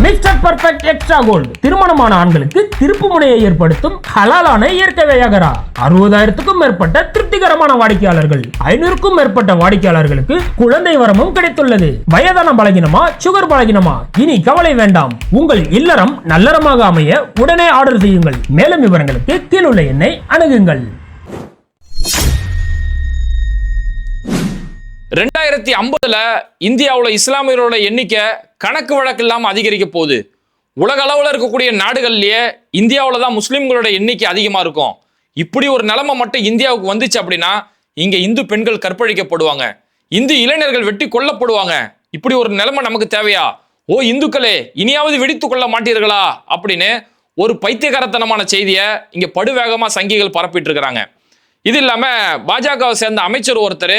Mister perfect extra gold திருமணமான ஆண்களுக்கு திருப்பு முனையை ஏற்படுத்தும் ஹலாலான இயற்கை வியாகரா. அறுபதாயிரத்துக்கும் மேற்பட்ட திருப்திகரமான வாடிக்கையாளர்கள். ஐநூறுக்கும் மேற்பட்ட வாடிக்கையாளர்களுக்கு குழந்தை வரமும் கிடைத்துள்ளது. வயதான பலகினமா சுகர் பலகினமா? இனி கவலை வேண்டாம். உங்கள் இல்லறம் நல்லறமாக அமைய உடனே ஆர்டர் செய்யுங்கள். மேலும் விவரங்களுக்கு கீழுள்ள எண்ணை அணுகுங்கள். ரெண்டாயிரத்தி ஐம்பதுல இந்தியாவில் இஸ்லாமியரோட எண்ணிக்கை கணக்கு வழக்கு இல்லாமல் அதிகரிக்க போகுது. உலக அளவில் இருக்கக்கூடிய நாடுகள்லேயே இந்தியாவில் தான் முஸ்லீம்களோட எண்ணிக்கை அதிகமாக இருக்கும். இப்படி ஒரு நிலைமை மட்டும் இந்தியாவுக்கு வந்துச்சு அப்படின்னா இங்கே இந்து பெண்கள் கற்பழிக்கப்படுவாங்க. இந்து இளைஞர்கள் வெட்டி கொல்லப்படுவாங்க. இப்படி ஒரு நிலைமை நமக்கு தேவையா? ஓ இந்துக்களே இனியாவது வெடித்து கொள்ள மாட்டீர்களா? அப்படின்னு ஒரு பைத்தியகாரத்தனமான செய்தியை இங்கே படுவேகமாக சங்கிகள் பரப்பிட்டு இருக்கிறாங்க. இது இல்லாமல் பாஜகவை சேர்ந்த அமைச்சர் ஒருத்தர்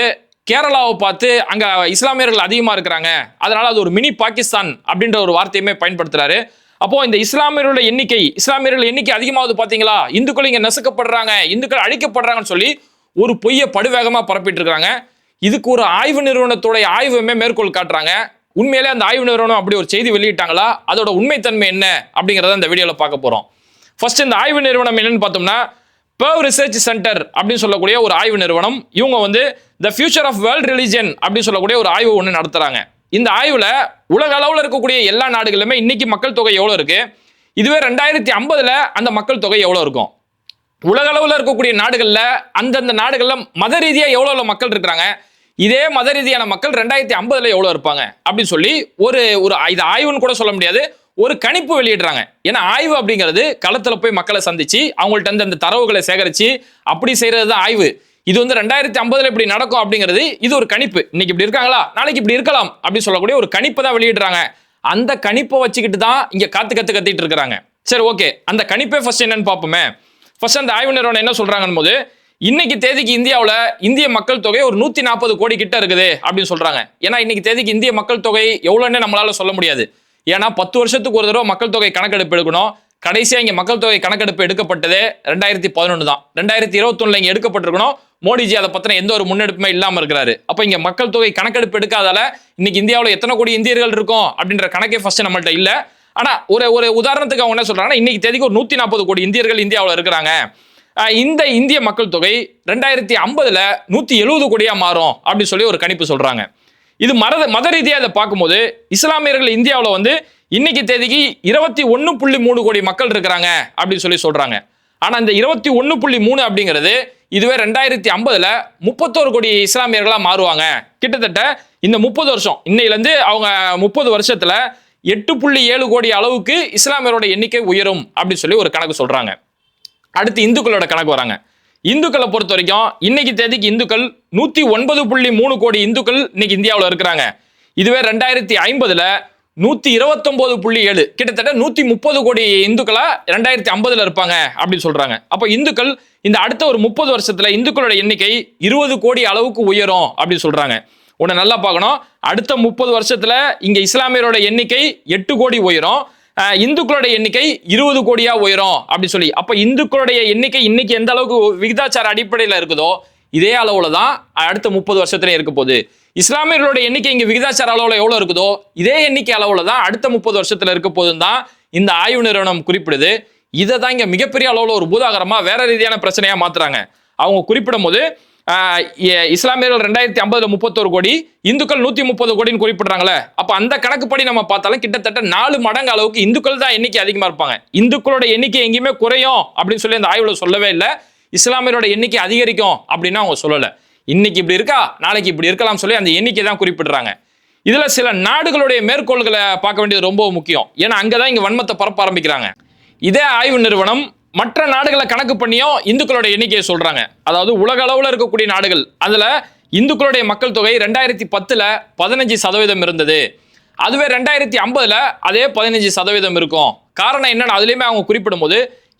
கேரளாவை பார்த்து அங்கே இஸ்லாமியர்கள் அதிகமாக இருக்கிறாங்க. அதனால் அது ஒரு மினி பாகிஸ்தான் அப்படின்ற ஒரு வார்த்தையுமே பயன்படுத்துகிறாரு அப்போ இந்த இஸ்லாமியர்களோட எண்ணிக்கை இஸ்லாமியர்கள் எண்ணிக்கை அதிகமாவது பார்த்தீங்களா இந்துக்கள் இங்கே நசுக்கப்படுறாங்க இந்துக்கள் அழிக்கப்படுறாங்கன்னு சொல்லி ஒரு பொய்யை படுவேகமாக பரப்பிட்டு இருக்காங்க இதுக்கு ஒரு ஆய்வு நிறுவனத்துடைய ஆய்வுமே மேற்கோள் காட்டுறாங்க. உண்மையிலே அந்த ஆய்வு நிறுவனம் அப்படி ஒரு செய்தி வெளியிட்டாங்களா? அதோட உண்மைத்தன்மை என்ன அப்படிங்கிறத இந்த வீடியோவில் பார்க்க போகிறோம் ஃபர்ஸ்ட் இந்த ஆய்வு நிறுவனம் என்னன்னு பார்த்தோம்னா பேவ் ரிசர்ச் சென்டர் அப்படின்னு சொல்லக்கூடிய ஒரு ஆய்வு நிறுவனம். இவங்க வந்து the future of world religion அப்படின்னு சொல்லக்கூடிய ஒரு ஆய்வு ஒன்று நடத்துகிறாங்க இந்த ஆய்வில் உலக அளவில் இருக்கக்கூடிய எல்லா நாடுகளிலுமே இன்னைக்கு மக்கள் தொகை எவ்வளோ இருக்குது இதுவே ரெண்டாயிரத்தி ஐம்பதில் அந்த மக்கள் தொகை எவ்வளோ இருக்கும்? உலக அளவில் இருக்கக்கூடிய நாடுகளில் அந்தந்த நாடுகளில் மத ரீதியாக எவ்வளோ எவ்வளோ மக்கள் இருக்கிறாங்க? இதே மத ரீதியான மக்கள் ரெண்டாயிரத்தி ஐம்பதுல எவ்வளோ இருப்பாங்க? அப்படின்னு சொல்லி ஒரு ஒரு இது ஆய்வுன்னு கூட சொல்ல முடியாது. ஒரு கணிப்பு வெளியிடுறாங்க. ஏன்னா ஆய்வு அப்படிங்கிறது களத்தில் போய் மக்களை சந்திச்சு அவங்கள்ட்ட அந்த தரவுகளை சேகரித்து அப்படி செய்கிறது தான் ஆய்வு. இது வந்து ரெண்டாயிரத்தி ஐம்பதுல இப்படி நடக்கும் அப்படிங்கிறது இது ஒரு கணிப்பு. இன்னைக்கு இப்படி இருக்காங்களா? நாளைக்கு இப்படி இருக்கலாம் அப்படின்னு சொல்லக்கூடிய ஒரு கணிப்பை தான் வெளியிடுறாங்க. அந்த கணிப்பை வச்சுக்கிட்டு தான் இங்க காத்து கத்து கத்திட்டு இருக்கிறாங்க. சரி ஓகே. அந்த கணிப்பே ஃபர்ஸ்ட் என்னன்னு பார்ப்போமே. ஃபர்ஸ்ட் அந்த ஆய்வு நிறுவனம் என்ன சொல்றாங்கன்னு போது இன்னைக்கு தேதிக்கு இந்தியாவில் இந்திய மக்கள் தொகை ஒரு நூத்தி நாற்பது கோடி கிட்ட இருக்குது அப்படின்னு சொல்றாங்க. ஏன்னா இன்னைக்கு தேதிக்கு இந்திய மக்கள் தொகை எவ்வளோன்னு நம்மளால சொல்ல முடியாது. ஏன்னா பத்து வருஷத்துக்கு ஒரு தடவை மக்கள் தொகை கணக்கெடுப்பு எடுக்கணும். கடைசியாக இங்கே மக்கள் தொகை கணக்கெடுப்பு எடுக்கப்பட்டது ரெண்டாயிரத்தி பதினொன்று தான். ரெண்டாயிரத்தி இருபத்தொன்னுல இங்கே எடுக்கப்பட்டிருக்கணும். மோடிஜி அதை பற்றின எந்த ஒரு முன்னெடுப்புமே இல்லாமல் இருக்கிறாரு. அப்போ இங்கே மக்கள் தொகை கணக்கெடுப்பு எடுக்காதால இன்னைக்கு இந்தியாவில் எத்தனை கோடி இந்தியர்கள் இருக்கும் அப்படின்ற கணக்கே ஃபர்ஸ்ட் நம்மள்ட்ட இல்லை. ஆனால் ஒரு ஒரு உதாரணத்துக்கு அவங்க என்ன சொல்கிறாங்கன்னா இன்னைக்கு தேதிக்கு ஒரு நூற்றி நாற்பது கோடி இந்தியர்கள் இந்தியாவில் இருக்கிறாங்க. இந்த இந்திய மக்கள் தொகை ரெண்டாயிரத்தி ஐம்பதில் நூற்றி எழுபது கோடியாக மாறும் அப்படின்னு சொல்லி ஒரு கணிப்பு சொல்கிறாங்க இது மத மத ரீதியாக இதை பார்க்கும்போது இஸ்லாமியர்கள் இந்தியாவில் வந்து இன்னைக்கு தேதிக்கு இருபத்தி ஒன்று புள்ளி மூணு கோடி மக்கள் இருக்கிறாங்க அப்படின்னு சொல்லி சொல்கிறாங்க ஆனால் இந்த இருபத்தி ஒன்று புள்ளி மூணு அப்படிங்கிறது இதுவே ரெண்டாயிரத்தி ஐம்பதில் முப்பத்தோரு கோடி இஸ்லாமியர்களாக மாறுவாங்க. கிட்டத்தட்ட இந்த முப்பது வருஷம் இன்னையிலேருந்து அவங்க முப்பது வருஷத்தில் எட்டு புள்ளி ஏழு கோடி அளவுக்கு இஸ்லாமியரோட எண்ணிக்கை உயரும் அப்படின்னு சொல்லி ஒரு கணக்கு சொல்கிறாங்க அடுத்து இந்துக்களோட கணக்கு வராங்க. இந்துக்களை பொறுத்த வரைக்கும் இன்னைக்கு தேதிக்கு இந்துக்கள் நூத்தி ஒன்பது புள்ளி மூணு கோடி இந்துக்கள் இன்னைக்கு இந்தியாவில் இருக்கிறாங்க. இதுவே ரெண்டாயிரத்தி ஐம்பதுல நூத்தி இருபத்தொன்பது புள்ளி ஏழு. கிட்டத்தட்ட நூத்தி முப்பது கோடி இந்துக்களா ரெண்டாயிரத்தி ஐம்பதுல இருப்பாங்க அப்படின்னு சொல்றாங்க. அப்போ இந்துக்கள் இந்த அடுத்த ஒரு முப்பது வருஷத்துல இந்துக்களோட எண்ணிக்கை இருபது கோடி அளவுக்கு உயரும் அப்படின்னு சொல்றாங்க. உன்னை நல்லா பார்க்கணும். அடுத்த முப்பது வருஷத்துல இங்க இஸ்லாமியரோட எண்ணிக்கை எட்டு கோடி உயரும். இந்துக்களுடைய எண்ணிக்கை இருபது கோடியா உயரும் அப்படின்னு சொல்லி. அப்ப இந்துக்களுடைய எண்ணிக்கை இன்னைக்கு எந்த அளவுக்கு விகிதாச்சார அடிப்படையில் இருக்குதோ இதே அளவுல தான் அடுத்த முப்பது வருஷத்துல இருக்க போகுது. இஸ்லாமியர்களுடைய எண்ணிக்கை இங்க விகிதாச்சார அளவுல எவ்வளவு இருக்குதோ இதே எண்ணிக்கை அளவுல தான் அடுத்த முப்பது வருஷத்துல இருக்க போதுன்னு தான் இந்த ஆய்வு நிறுவனம் குறிப்பிடுது. இதை தான் இங்க மிகப்பெரிய அளவுல ஒரு பூதாகரமா வேற ரீதியான பிரச்சனையா மாத்துறாங்க. அவங்க குறிப்பிடும் போது இஸ்லாமியர்கள் ரெண்டாயிரத்தி ஐம்பதுல முப்பத்தோரு கோடி இந்துக்கள் நூத்தி முப்பது கோடின்னு குறிப்பிடுறாங்களே அப்ப அந்த கணக்குப்படி நம்ம பார்த்தாலும் கிட்டத்தட்ட நாலு மடங்கு அளவுக்கு இந்துக்கள் தான் எண்ணிக்கை அதிகமா இருப்பாங்க. இந்துக்களோட எண்ணிக்கை எங்கேயுமே குறையும் அப்படின்னு சொல்லி அந்த ஆய்வுல சொல்லவே இல்லை. இஸ்லாமியரோட எண்ணிக்கை அதிகரிக்கும் அப்படின்னு அவங்க சொல்லல. இன்னைக்கு இப்படி இருக்கா? நாளைக்கு இப்படி இருக்கலாம் சொல்லி அந்த எண்ணிக்கை தான் குறிப்பிடுறாங்க. இதுல சில நாடுகளுடைய மேற்கோள்களை பார்க்க வேண்டியது ரொம்ப முக்கியம். ஏன்னா அங்கதான் இங்க வன்மத்தை பரப்ப ஆரம்பிக்கிறாங்க. இதே ஆய்வு நிறுவனம் மற்ற நாடுகளை கணக்கு பண்ணியும் இந்துக்களோட எண்ணிக்கையை சொல்கிறாங்க அதாவது உலக அளவில் இருக்கக்கூடிய நாடுகள். அதில் இந்துக்களுடைய மக்கள் தொகை ரெண்டாயிரத்தி பத்தில் பதினஞ்சு சதவீதம் இருந்தது. அதுவே ரெண்டாயிரத்தி ஐம்பதில் அதே பதினஞ்சு சதவீதம் இருக்கும். காரணம் என்னென்னு அதுலேயுமே அவங்க குறிப்பிடும்போது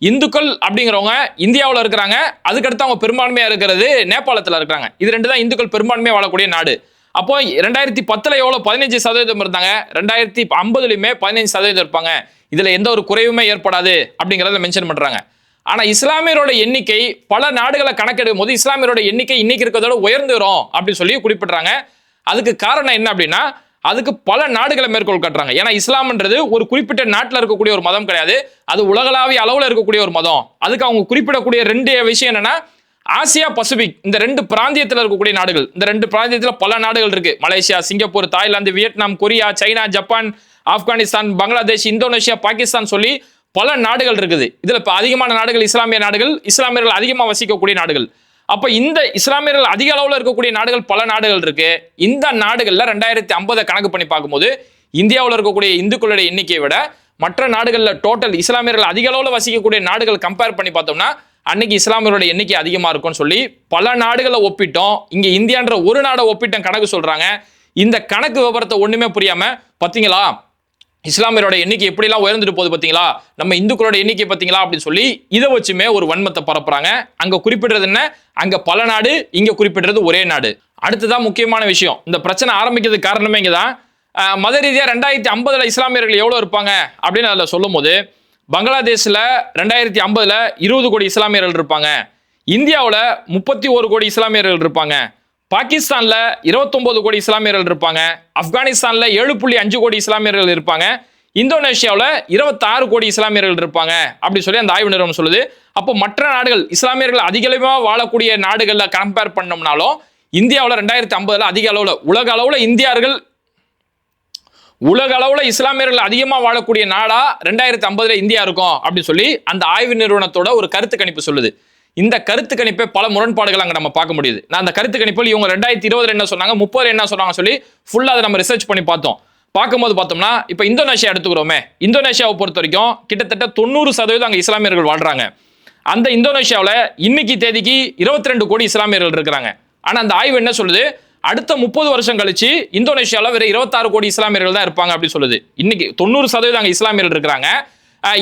இந்துக்கள் அப்படிங்கிறவங்க இந்தியாவில் இருக்கிறாங்க. அதுக்கடுத்து அவங்க பெரும்பான்மையாக இருக்கிறது நேபாளத்தில் இருக்கிறாங்க. இது ரெண்டு தான் இந்துக்கள் பெரும்பான்மையாக வாழக்கூடிய நாடு. அப்போ ரெண்டாயிரத்தி பத்துல எவ்வளோ பதினஞ்சு சதவீதம் இருந்தாங்க. ரெண்டாயிரத்தி ஐம்பதுலையுமே பதினஞ்சு சதவீதம் இருப்பாங்க. இதுல எந்த ஒரு குறைவுமே ஏற்படாது அப்படிங்கிறத மென்ஷன் பண்றாங்க. ஆனா இஸ்லாமியரோட எண்ணிக்கை பல நாடுகளை கணக்கெடுக்கும் போது இஸ்லாமியரோட எண்ணிக்கை இன்னைக்கு இருக்கிறதோட உயர்ந்து வரும் அப்படின்னு சொல்லி குறிப்பிடுறாங்க. அதுக்கு காரணம் என்ன அப்படின்னா அதுக்கு பல நாடுகளை மேற்கோள் காட்டுறாங்க. ஏன்னா இஸ்லாம்ன்றது ஒரு குறிப்பிட்ட நாட்டில் இருக்கக்கூடிய ஒரு மதம் கிடையாது. அது உலகளாவிய அளவில் இருக்கக்கூடிய ஒரு மதம். அதுக்கு அவங்க குறிப்பிடக்கூடிய ரெண்டு விஷயம் என்னன்னா ஆசியா பசிபிக் இந்த ரெண்டு பிராந்தியத்தில் இருக்கக்கூடிய நாடுகள் இந்த ரெண்டு பிராந்தியத்தில் பல நாடுகள் இருக்கு. Malaysia Singapore Thailand Vietnam Korea China Japan Afghanistan Bangladesh Indonesia Pakistan சொல்லி பல நாடுகள் இருக்குது. இதில் இப்போ அதிகமான நாடுகள் இஸ்லாமிய நாடுகள் இஸ்லாமியர்கள் அதிகமாக வசிக்கக்கூடிய நாடுகள். அப்போ இந்த இஸ்லாமியர்கள் அதிக அளவில் இருக்கக்கூடிய நாடுகள் பல நாடுகள் இருக்கு. இந்த நாடுகளில் ரெண்டாயிரத்தி ஐம்பதை கணக்கு பண்ணி பார்க்கும்போது இந்தியாவில் இருக்கக்கூடிய இந்துக்களுடைய எண்ணிக்கையை விட மற்ற நாடுகளில் டோட்டல் இஸ்லாமியர்கள் அதிக அளவில் வசிக்கக்கூடிய நாடுகள் கம்பேர் பண்ணி பார்த்தோம்னா அன்னைக்கு இஸ்லாமியரோட எண்ணிக்கை அதிகமாக இருக்கும்னு சொல்லி பல நாடுகளை ஒப்பிட்டோம். இங்கே இந்தியான்ற ஒரு நாடை ஒப்பிட்டோம் கணக்கு சொல்கிறாங்க இந்த கணக்கு விவரத்தை ஒன்றுமே புரியாமல் பார்த்தீங்களா இஸ்லாமியரோட எண்ணிக்கை எப்படிலாம் உயர்ந்துட்டு போகுது பார்த்தீங்களா நம்ம இந்துக்களோட எண்ணிக்கை பார்த்தீங்களா அப்படின்னு சொல்லி இதை வச்சுமே ஒரு வன்மத்தை பரப்புறாங்க. அங்கே குறிப்பிடுறது என்ன? அங்கே பல நாடு இங்கே குறிப்பிடுறது ஒரே நாடு. அடுத்ததான் முக்கியமான விஷயம். இந்த பிரச்சனை ஆரம்பிக்கிறதுக்கு காரணமே இங்கே தான் மத ரீதியாக ரெண்டாயிரத்தி ஐம்பதில் இஸ்லாமியர்கள் எவ்வளோ இருப்பாங்க? அப்படின்னு அதில் சொல்லும்போது பங்களாதேஷில் ரெண்டாயிரத்தி ஐம்பதில் இருபது கோடி இஸ்லாமியர்கள் இருப்பாங்க. இந்தியாவில் முப்பத்தி ஒரு கோடி இஸ்லாமியர்கள் இருப்பாங்க. பாகிஸ்தானில் இருபத்தொம்போது கோடி இஸ்லாமியர்கள் இருப்பாங்க. ஆப்கானிஸ்தானில் ஏழு புள்ளி அஞ்சு கோடி இஸ்லாமியர்கள் இருப்பாங்க. இந்தோனேஷியாவில் 26 கோடி இஸ்லாமியர்கள் இருப்பாங்க அப்படி சொல்லி அந்த ஆய்வு நிறுவனம் சொல்லுது. அப்போ மற்ற நாடுகள் இஸ்லாமியர்கள் அதிகளவாக வாழக்கூடிய நாடுகளில் கம்பேர் பண்ணோம்னாலும் இந்தியாவில் ரெண்டாயிரத்தி ஐம்பதில் அதிக அளவில் உலக அளவில் இந்தியார்கள் உலக அளவில் இஸ்லாமியர்கள் அதிகமாக வாழக்கூடிய நாடா ரெண்டாயிரத்தி ஐம்பதுல இந்தியா இருக்கும் அப்படின்னு சொல்லி அந்த ஆய்வு நிறுவனத்தோட ஒரு கருத்து கணிப்பு சொல்லுது. இந்த கருத்து கணிப்பை பல முரண்பாடுகள் அங்கே நம்ம பார்க்க முடியுது. நான் அந்த கருத்து கணிப்பில் இவங்க ரெண்டாயிரத்தி இருபதுல என்ன சொன்னாங்க முப்பது என்ன சொன்னாங்க சொல்லி ஃபுல்லாக அதை நம்ம ரிசர்ச் பண்ணி பார்த்தோம். பார்க்கும்போது பார்த்தோம்னா இப்போ இந்தோனேஷியா எடுத்துக்கிறோமே இந்தோனேஷியாவை பொறுத்த வரைக்கும் கிட்டத்தட்ட தொண்ணூறு சதவீதம் அங்கே இஸ்லாமியர்கள் வாழ்றாங்க. அந்த இந்தோனேஷியாவில் இன்னைக்கு தேதிக்கு 22 ரெண்டு கோடி இஸ்லாமியர்கள் இருக்கிறாங்க. ஆனால் அந்த ஆய்வு என்ன சொல்லுது? அடுத்த முப்பது வருஷம் கழிச்சு இந்தோனேஷியாவில் வெறும் இருபத்தாறு கோடி இஸ்லாமியர்கள் தான் இருப்பாங்க அப்படின்னு சொல்லுது. இன்னைக்கு தொண்ணூறு சதவீதம் அங்கே இஸ்லாமியர்கள் இருக்கிறாங்க.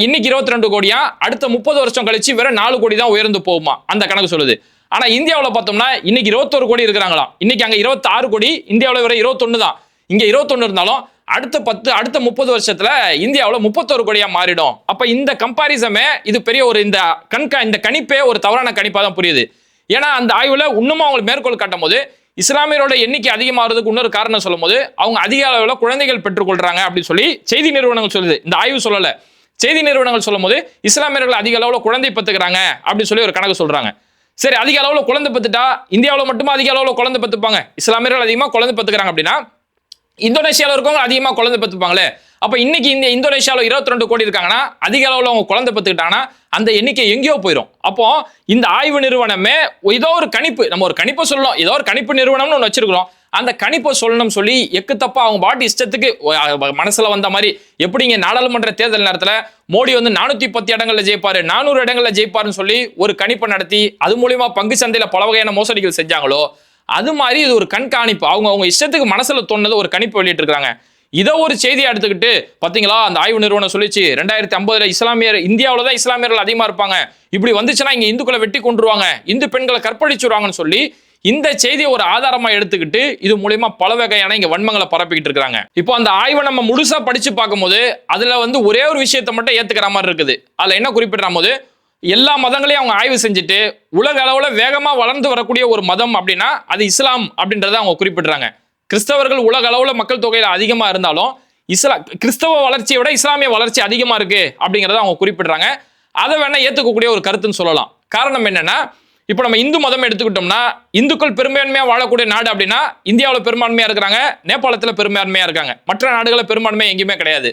இன்னைக்கு 22 ரெண்டு கோடியா? அடுத்த முப்பது வருஷம் கழிச்சு வெறும் நாலு கோடி தான் உயர்ந்து போகுமா? அந்த கணக்கு சொல்லுது. ஆனா இந்தியாவில் பார்த்தோம்னா இன்னைக்கு இருபத்தொரு கோடி இருக்கிறாங்களாம். இன்னைக்கு அங்க 26 கோடி இந்தியாவில் வெறும் 21 தான். இங்க 21 இருந்தாலும் அடுத்த பத்து அடுத்த முப்பது வருஷத்துல இந்தியாவில் முப்பத்தொரு கோடியா மாறிடும். அப்ப இந்த கம்பாரிசமே இது பெரிய ஒரு இந்த கண்கா இந்த கணிப்பே ஒரு தவறான கணிப்பா தான் புரியுது. ஏன்னா அந்த ஆய்வுல இன்னும் அவங்களுக்கு மேற்கோள் காட்டும் போது இஸ்லாமியரோட எண்ணிக்கை அதிகமாகிறதுக்கு இன்னொரு காரணம் சொல்லும்போது அவங்க அதிக அளவில் குழந்தைகள் பெற்றுக்கொள்றாங்க அப்படின்னு சொல்லி செய்தி நிறுவனங்கள் சொல்லுது. இந்த ஆய்வு சொல்லலை. செய்தி நிறுவனங்கள் சொல்லும்போது இஸ்லாமியர்கள் அதிக அளவில் குழந்தை பத்துக்கிறாங்க அப்படின்னு சொல்லி ஒரு கணக்கு சொல்றாங்க. சரி அதிக அளவில் குழந்தை பத்துட்டா இந்தியாவில் மட்டுமா அதிக அளவில் குழந்தை பத்துப்பாங்க இஸ்லாமியர்கள் அதிகமாக குழந்தை பத்துக்கிறாங்க அப்படின்னா இந்தோனேஷியாவில் இருக்கவங்க அதிகமாக குழந்தை பெற்றுப்பாங்களே. அப்போ இன்னைக்கு இந்த இந்தோனேஷியாவில் 22 ரெண்டு கோடி இருக்காங்கன்னா அதிக அளவில் அவங்க குழந்தை பெற்றுக்கிட்டாங்கன்னா அந்த எண்ணிக்கை எங்கேயோ போயிடும் அப்போ இந்த ஆய்வு நிறுவனமே ஏதோ ஒரு கணிப்பு நம்ம ஒரு கணிப்பை சொல்லணும் ஏதோ ஒரு கணிப்பு நிறுவனம்னு ஒன்று வச்சிருக்கிறோம். அந்த கணிப்பை சொல்லணும் சொல்லி எக்கு தப்பா அவங்க பாட்டு இஷ்டத்துக்கு மனசில் மனசுல வந்த மாதிரி எப்படிங்க நாடாளுமன்ற தேர்தல் நேரத்துல மோடி வந்து நானூத்தி பத்து இடங்கள்ல ஜெயிப்பாரு நானூறு இடங்கள்ல ஜெயிப்பாருன்னு சொல்லி ஒரு கணிப்பை நடத்தி அது மூலியமா பங்கு சந்தையில பல வகையான மோசடிகள் செஞ்சாங்களோ அது மாதிரி இது ஒரு கண்காணிப்பு. அவங்க அவங்க இஷ்டத்துக்கு மனசுல தோணுனது ஒரு கணிப்பு வெளியிட்டு இருக்காங்க இதை ஒரு செய்தியை எடுத்துக்கிட்டு பாத்தீங்களா அந்த ஆய்வு நிறுவனம் சொல்லிச்சு ரெண்டாயிரத்தி ஐம்பதுல இஸ்லாமியர் இந்தியாவில் தான் இஸ்லாமியர்கள் அதிகமா இருப்பாங்க. இப்படி வந்துச்சுன்னா இங்க இந்துக்களை வெட்டி கொண்டுருவாங்க இந்து பெண்களை கற்பழிச்சுருவாங்கன்னு சொல்லி இந்த செய்தியை ஒரு ஆதாரமா எடுத்துக்கிட்டு இது மூலியமா பல வகையான இங்க வன்மங்களை பரப்பிக்கிட்டு இருக்காங்க. இப்போ அந்த ஆய்வை நம்ம முழுசா படிச்சு பார்க்கும்போது அதுல வந்து ஒரே ஒரு விஷயத்த மட்டும் ஏத்துக்கிற மாதிரி இருக்குது. அதுல என்ன குறிப்பிடுற போது எல்லா மதங்களையும் அவங்க ஆய்வு செஞ்சுட்டு உலக அளவில் வேகமாக வளர்ந்து வரக்கூடிய ஒரு மதம் அப்படின்னா அது இஸ்லாம் அப்படின்றத அவங்க குறிப்பிடுறாங்க. கிறிஸ்தவர்கள் உலக அளவில் மக்கள் தொகையில் அதிகமாக இருந்தாலும் இஸ்லா கிறிஸ்தவ வளர்ச்சியை விட இஸ்லாமிய வளர்ச்சி அதிகமாக இருக்குது அப்படிங்கிறத அவங்க குறிப்பிடுறாங்க. அதை வேணால் ஏற்றுக்கக்கூடிய ஒரு கருத்துன்னு சொல்லலாம். காரணம் என்னென்னா இப்போ நம்ம இந்து மதம் எடுத்துக்கிட்டோம்னா இந்துக்கள் பெரும்பான்மையாக வாழக்கூடிய நாடு அப்படின்னா இந்தியாவில் பெரும்பான்மையாக இருக்கிறாங்க நேபாளத்தில் பெரும்பான்மையாக இருக்காங்க. மற்ற நாடுகளில் பெரும்பான்மை எங்கேயுமே கிடையாது.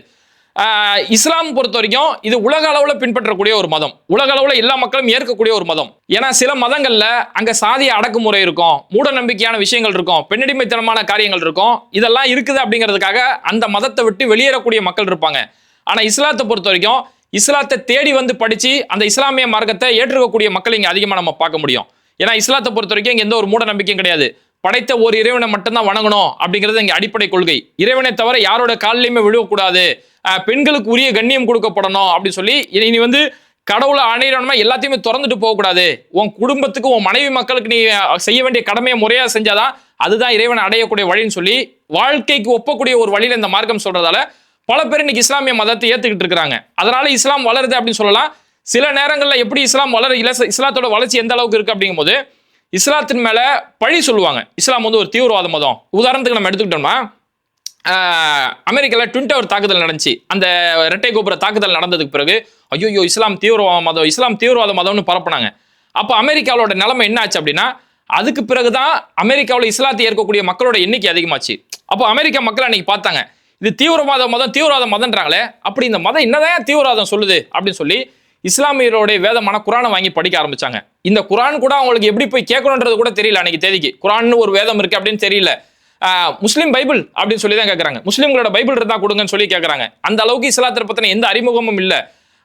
இஸ்லாம் பொறுத்த வரைக்கும் இது உலக அளவில் பின்பற்றக்கூடிய ஒரு மதம். உலக அளவில் எல்லா மக்களும் ஏற்கக்கூடிய ஒரு மதம். ஏன்னா சில மதங்களில் அங்கே சாதிய அடக்குமுறை இருக்கும் மூட நம்பிக்கையான விஷயங்கள் இருக்கும் பெண்ணடிமைத்தனமான காரியங்கள் இருக்கும். இதெல்லாம் இருக்குது அப்படிங்கிறதுக்காக அந்த மதத்தை விட்டு வெளியேறக்கூடிய மக்கள் இருப்பாங்க. ஆனால் இஸ்லாத்தை பொறுத்த வரைக்கும் இஸ்லாத்தை தேடி வந்து படித்து அந்த இஸ்லாமிய மார்க்கத்தை ஏற்றுக்கக்கூடிய மக்கள் இங்கே அதிகமாக நம்ம பார்க்க முடியும். ஏன்னா இஸ்லாத்தை பொறுத்த வரைக்கும் இங்கே எந்த ஒரு மூட நம்பிக்கையும் கிடையாது. படைத்த ஒரு இறைவனை மட்டும்தான் வணங்கணும் அப்படிங்கிறது இங்கே அடிப்படை கொள்கை. இறைவனை தவிர யாரோட காலிலையுமே விழுவக்கூடாது பெண்களுக்கு உரிய கண்ணியம் கொடுக்கப்படணும் அப்படின்னு சொல்லி இனி நீ வந்து கடவுளை அணையிடணுமா எல்லாத்தையுமே திறந்துட்டு போகக்கூடாது. உன் குடும்பத்துக்கு உன் மனைவி மக்களுக்கு நீ செய்ய வேண்டிய கடமையை முறையாக செஞ்சாதான் அதுதான் இறைவனை அடையக்கூடிய வழின்னு சொல்லி வாழ்க்கைக்கு ஒப்பக்கூடிய ஒரு வழியில் இந்த மார்க்கம் சொல்றதால பல பேர் இன்னைக்கு இஸ்லாமிய மதத்தை ஏற்றுக்கிட்டு இருக்கிறாங்க. அதனால இஸ்லாம் வளருது அப்படின்னு சொல்லலாம். சில நேரங்களில் எப்படி இஸ்லாம் வளர இலச- இஸ்லாத்தோட வளர்ச்சி எந்த அளவுக்கு இருக்கு அப்படிங்கும்போது இஸ்லாத்தின் மேல பழி சொல்லுவாங்க. இஸ்லாம் வந்து ஒரு தீவிரவாத மதம். உதாரணத்துக்கு நம்ம எடுத்துக்கிட்டோம்னா அமெரிக்காவில் ட்வின் டவர் தாக்குதல் நடந்துச்சு. அந்த இரட்டை கோபுர தாக்குதல் நடந்ததுக்கு பிறகு ஐயோ இஸ்லாம் தீவிரவாத மதம் இஸ்லாம் தீவிரவாத மதம்னு பரப்புனாங்க. அப்போ அமெரிக்காவோட நிலைமை என்ன ஆச்சு அப்படின்னா அதுக்கு பிறகுதான் அமெரிக்காவில் இஸ்லாத்தை ஏற்கக்கூடிய மக்களோட எண்ணிக்கை அதிகமாச்சு. அப்போ அமெரிக்கா மக்கள் அன்னைக்கு பார்த்தாங்க இது தீவிரவாத மதம் தீவிரவாத மதம்ன்றாங்களே அப்படி இந்த மதம் என்னதான் தீவிரவாதம் சொல்லுது அப்படின்னு சொல்லி இஸ்லாமியருடைய வேதமான குரானை வாங்கி படிக்க ஆரம்பிச்சாங்க. இந்த குரான் கூட அவங்களுக்கு எப்படி போய் கேட்கணுன்றது கூட தெரியல அன்னைக்கு தேதிக்கு. குரான்னு ஒரு வேதம் இருக்கு அப்படின்னு தெரியல. முஸ்லீம் பைபிள் அப்படின்னு சொல்லி தான் கேட்குறாங்க முஸ்லீம்களோட பைபிள் இருந்தா கொடுங்கன்னு சொல்லி கேட்குறாங்க அந்த அளவுக்கு இஸ்லாத்தை பத்தின எந்த அறிமுகமும் இல்லை.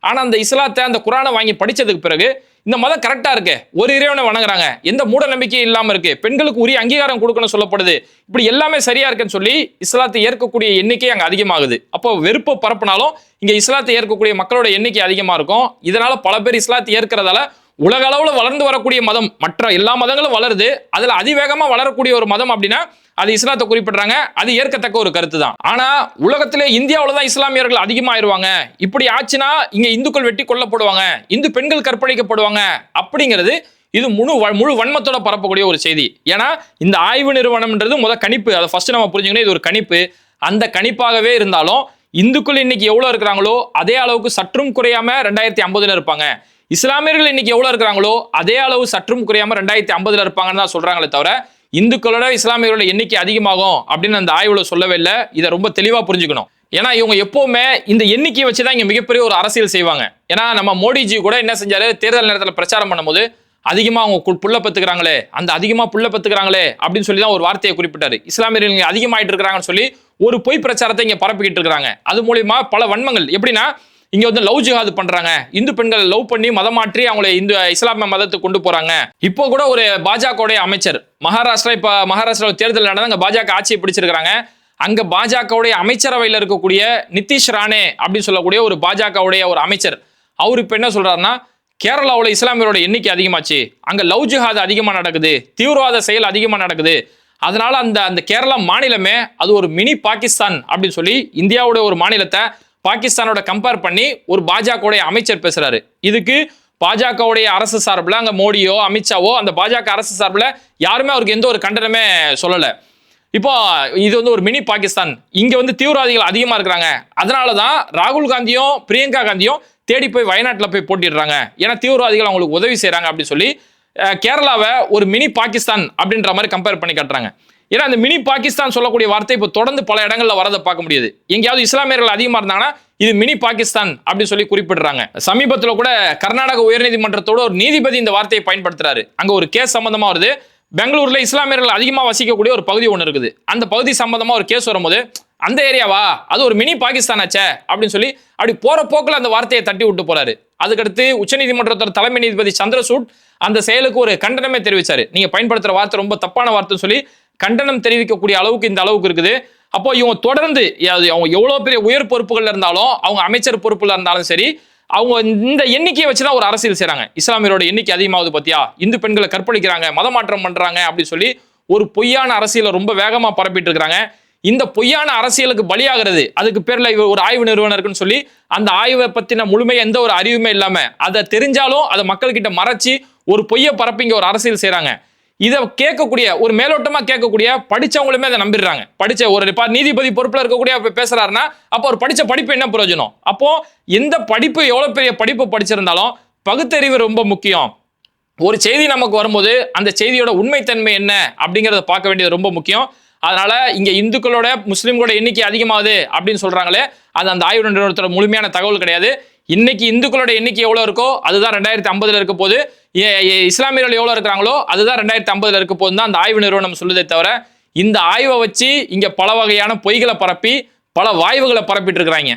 ஆனா அந்த இஸ்லாத்தை அந்த குரானை வாங்கி படிச்சதுக்கு பிறகு இந்த மதம் கரெக்டா இருக்கு. ஒரு இறைவனை வணங்குறாங்க. எந்த மூட நம்பிக்கையும் இல்லாம இருக்கு. பெண்களுக்கு உரிய அங்கீகாரம் கொடுக்கணும் சொல்லப்படுது. இப்படி எல்லாமே சரியா இருக்குன்னு சொல்லி இஸ்லாத்தை ஏற்கக்கூடிய எண்ணிக்கை அங்க அதிகமாகுது. அப்போ வெறுப்பை பரப்புனாலும் இங்க இஸ்லாத்தை ஏற்கக்கூடிய மக்களோட எண்ணிக்கை அதிகமா இருக்கும். இதனால பல பேர் இஸ்லாத்தை ஏற்கிறதால உலக அளவில் வளர்ந்து வரக்கூடிய மதம். மற்ற எல்லா மதங்களும் வளருது. அதில் அதிவேகமாக வளரக்கூடிய ஒரு மதம் அப்படின்னா அது இஸ்லாத்தை குறிப்பிடுறாங்க. அது ஏற்கத்தக்க ஒரு கருத்து தான் ஆனால் உலகத்திலே இந்தியாவில் தான் இஸ்லாமியர்கள் அதிகமாயிருவாங்க. இப்படி ஆச்சுன்னா இங்கே இந்துக்கள் வெட்டி கொல்லப்படுவாங்க. இந்து பெண்கள் கற்பழிக்கப்படுவாங்க. அப்படிங்கிறது இது முழு வ- முழு வன்மத்தோட பரப்பக்கூடிய ஒரு செய்தி. ஏன்னா இந்த ஆய்வு நிறுவனம்ன்றது முத கணிப்பு. அதை ஃபர்ஸ்ட் நம்ம புரிஞ்சுக்கணும் இது ஒரு கணிப்பு. அந்த கணிப்பாகவே இருந்தாலும் இந்துக்கள் இன்னைக்கு எவ்வளோ இருக்கிறாங்களோ அதே அளவுக்கு சற்றும் குறையாம ரெண்டாயிரத்தி ஐம்பதுல இருப்பாங்க. இஸ்லாமியர்கள் இன்னைக்கு எவ்வளவு இருக்கிறாங்களோ அதே அளவு சற்றும் குறையாம ரெண்டாயிரத்தி ஐம்பதுல இருப்பாங்கன்னு தான் சொல்றாங்களே தவிர இந்துக்களோட இஸ்லாமியர்களோட எண்ணிக்கை அதிகமாகும் அப்படின்னு அந்த ஆய்வுல சொல்லவே இல்லை. இதை ரொம்ப தெளிவா புரிஞ்சுக்கணும். ஏன்னா இவங்க எப்பவுமே இந்த எண்ணிக்கையை வச்சு தான் இங்க மிகப்பெரிய ஒரு அரசியல் செய்வாங்க. ஏன்னா நம்ம மோடிஜி கூட என்ன செஞ்சாரு? தேர்தல் நேரத்தில் பிரச்சாரம் பண்ணும்போது அதிகமா அவங்க கு- புள்ள பத்துக்கிறாங்களே அந்த அதிகமா புள்ள பத்துக்கிறாங்களே அப்படின்னு சொல்லி தான் ஒரு வார்த்தையை குறிப்பிட்டாரு. இஸ்லாமியர்கள் இங்க அதிகமாயிட்டு இருக்கிறாங்கன்னு சொல்லி ஒரு பொய் பிரச்சாரத்தை இங்க பரப்பிக்கிட்டு இருக்கிறாங்க. அது மூலியமா பல வன்மங்கள். எப்படின்னா இங்க வந்து லவ் ஜிஹாது பண்றாங்க. இந்து பெண்களை லவ் பண்ணி மதம் மாற்றி அவங்களை இந்து இஸ்லாமிய மதத்துக்கு கொண்டு போறாங்க. இப்போ கூட ஒரு பாஜகவுடைய அமைச்சர் மகாராஷ்டிரா இப்ப மகாராஷ்டிரா தேர்தல் நடந்து அங்க பாஜக ஆட்சியை பிடிச்சிருக்காங்க அங்க பாஜகவுடைய அமைச்சரவையில் இருக்கக்கூடிய நிதிஷ் ராணே அப்படின்னு சொல்லக்கூடிய ஒரு பாஜகவுடைய ஒரு அமைச்சர் அவர் இப்ப என்ன சொல்றாருன்னா கேரளாவில் இஸ்லாமியரோட எண்ணிக்கை அதிகமாச்சு. அங்க லவ் ஜிஹாது அதிகமா நடக்குது. தீவிரவாத செயல் அதிகமா நடக்குது. அதனால அந்த அந்த கேரளா மாநிலமே அது ஒரு மினி பாகிஸ்தான் அப்படின்னு சொல்லி இந்தியாவுடைய ஒரு மாநிலத்தை பாகிஸ்தானோட கம்பேர் பண்ணி ஒரு பாஜகவுடைய அமைச்சர் பேசுறாரு. இதுக்கு பாஜகவுடைய அரசு சார்பில் அங்கே மோடியோ அமித்ஷாவோ அந்த பாஜக அரசு சார்பில் யாருமே அவருக்கு எந்த ஒரு கண்டனமே சொல்லலை. இப்போ இது வந்து ஒரு மினி பாகிஸ்தான். இங்கே வந்து தீவிரவாதிகள் அதிகமாக இருக்கிறாங்க. அதனால தான் ராகுல் காந்தியும் பிரியங்கா காந்தியும் தேடி போய் வயநாட்டில் போய் போட்டிடுறாங்க. ஏன்னா தீவிரவாதிகள் அவங்களுக்கு உதவி செய்கிறாங்க அப்படின்னு சொல்லி கேரளாவை ஒரு மினி பாகிஸ்தான் அப்படின்ற மாதிரி கம்பேர் பண்ணி காட்டுறாங்க. ஏன்னா அந்த மினி பாகிஸ்தான் சொல்லக்கூடிய வார்த்தை இப்போ தொடர்ந்து பல இடங்களில் வரதை பார்க்க முடியுது. எங்கேயாவது இஸ்லாமியர்கள் அதிகமாக இருந்தாங்கன்னா இது மினி பாகிஸ்தான் அப்படின்னு சொல்லி குறிப்பிடுறாங்க. சமீபத்தில் கூட கர்நாடக உயர்நீதிமன்றத்தோட ஒரு நீதிபதி இந்த வார்த்தையை பயன்படுத்துறாரு. அங்கே ஒரு கேஸ் சம்பந்தமாக வருது. பெங்களூர்ல இஸ்லாமியர்கள் அதிகமாக வசிக்கக்கூடிய ஒரு பகுதி ஒன்று இருக்குது. அந்த பகுதி சம்பந்தமாக ஒரு கேஸ் வரும்போது அந்த ஏரியாவா அது ஒரு மினி பாகிஸ்தான் ஆச்சே? அப்படின்னு சொல்லி அப்படி போற போக்கில் அந்த வார்த்தையை தட்டி விட்டு போறாரு. அதுக்கடுத்து உச்சநீதிமன்றத்தோட தலைமை நீதிபதி சந்திரசூட் அந்த செயலுக்கு ஒரு கண்டனமே தெரிவிச்சாரு. நீங்க பயன்படுத்துற வார்த்தை ரொம்ப தப்பான வார்த்தைன்னு சொல்லி கண்டனம் தெரிவிக்கக்கூடிய அளவுக்கு இந்த அளவுக்கு இருக்குது. அப்போ இவங்க தொடர்ந்து அவங்க எவ்வளோ பெரிய உயர் பொறுப்புகள் இருந்தாலும் அவங்க அமைச்சர் பொறுப்புல இருந்தாலும் சரி அவங்க இந்த எண்ணிக்கையை வச்சு தான் ஒரு அரசியல் செய்கிறாங்க இஸ்லாமியரோட எண்ணிக்கை அதிகமாகுது பத்தியா? இந்து பெண்களை கற்பழிக்கிறாங்க மதமாற்றம் பண்றாங்க அப்படின்னு சொல்லி ஒரு பொய்யான அரசியலை ரொம்ப வேகமா பரப்பிட்டு இருக்கிறாங்க இந்த பொய்யான அரசியலுக்கு பலியாகிறது அதுக்கு பேர்ல இவர் ஒரு ஆய்வு நிறுவனம் இருக்குன்னு சொல்லி அந்த ஆய்வை பத்தின முழுமை எந்த ஒரு அறிவுமே இல்லாம அதை தெரிஞ்சாலும் அதை மக்கள்கிட்ட மறைச்சி ஒரு பொய்யை பரப்பிங்க ஒரு அரசியல் செய்கிறாங்க இதை கேட்கக்கூடிய ஒரு மேலோட்டமா கேட்கக்கூடிய படிச்சவங்களுமே அதை நம்பிடுறாங்க. படிச்ச ஒரு நீதிபதி பொறுப்புல இருக்கக்கூடிய பேசுறாருன்னா அப்போ ஒரு படிச்ச படிப்பு என்ன பிரயோஜனம்? அப்போ எந்த படிப்பு எவ்வளவு பெரிய படிப்பு படிச்சிருந்தாலும் பகுத்தறிவு ரொம்ப முக்கியம். ஒரு செய்தி நமக்கு வரும்போது அந்த செய்தியோட உண்மைத்தன்மை என்ன? அப்படிங்கிறத பார்க்க வேண்டியது ரொம்ப முக்கியம். அதனால இங்க இந்துக்களோட முஸ்லீம்களோட எண்ணிக்கை அதிகமாகுது அப்படின்னு சொல்றாங்களே அது அந்த ஆய்வு நிறுவனத்தோட முழுமையான தகவல் கிடையாது. இன்னைக்கு இந்துக்களோட எண்ணிக்கை எவ்வளவு இருக்கோ அதுதான் ரெண்டாயிரத்தி ஐம்பதுல இருக்க போது இஸ்லாமியர்கள் எவ்வளோ இருக்கிறாங்களோ அதுதான் ரெண்டாயிரத்தி ஐம்பதுல இருக்க போது அந்த ஆய்வு நிறுவனம் சொல்லுதே தவிர இந்த ஆய்வை வச்சு இங்கே பல வகையான பொய்களை பரப்பி பல வாய்வுகளை பரப்பிட்டு இருக்கிறாங்க.